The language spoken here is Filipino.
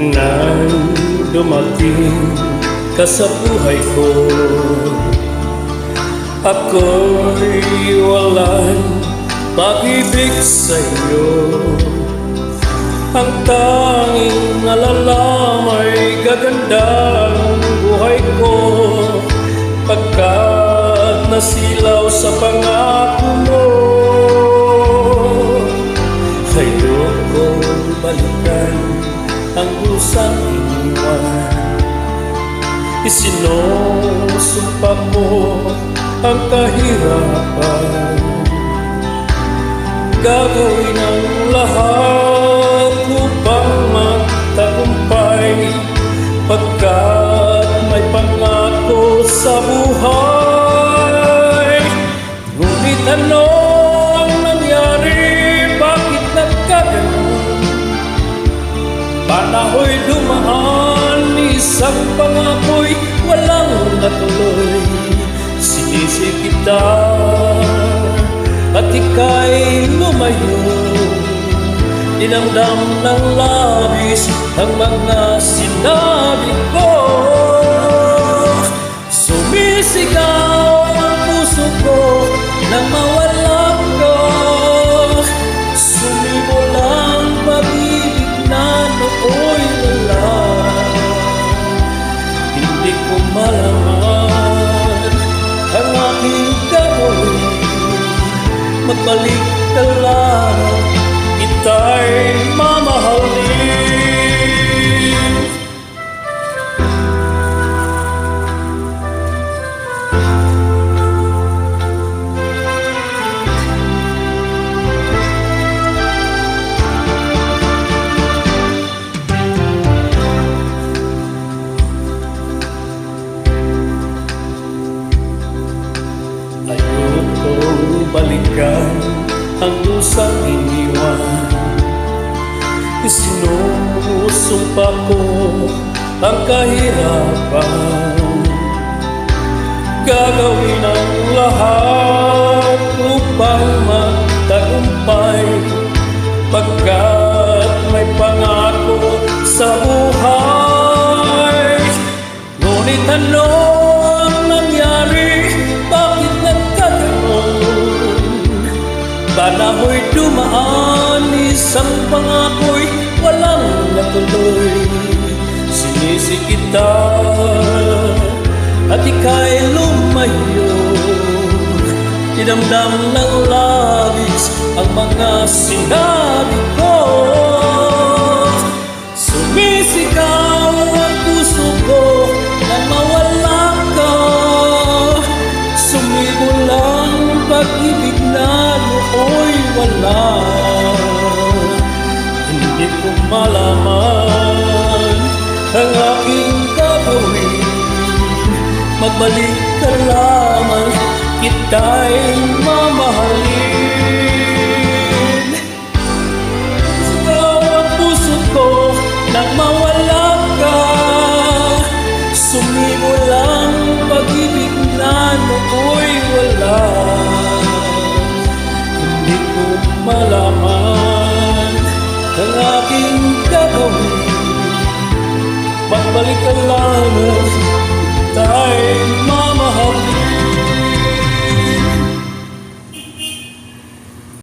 Nang dumating ka sa buhay ko Ako'y walang pag-ibig sa'yo. Ang tanging nalalamay gagandang buhay ko. Pagkat nasilaw sa pangako ang kusang iniwan Isinusumpa mo ang kahirapan. Gagawin ang lahat Panahoy dumaan, isang pangako'y walang natuloy. Sinisi kita at ika'y lumayo. Dinamdam ng labis ang mga sinabi ko. Sumisigaw ang puso ko nang Magbalik ka lang, kita'y mamahalin balikan ang lusang iniwan. Isinusumpa ko ang kahirapan. Gagawin ang lahat upang magtagumpay. Pagkat may pangako sa buhay Ngunit ano natuloy Sinisi kita at ika'y lumayo. Dinamdam ng labis ang mga sinabi ko. Sumisigaw ang puso ko nang mawala ka. Sumibol ang pag-ibig na nooy wala Hindi ko malaman ang aking gagawin. Magbalik ka lamang, kita'y mamahalin. Sigaw ang puso ko nang mawala ka Sumibol ang pag-ibig na nooy wala. Hindi ko malaman ang aking gagawin Magbalik ka lamang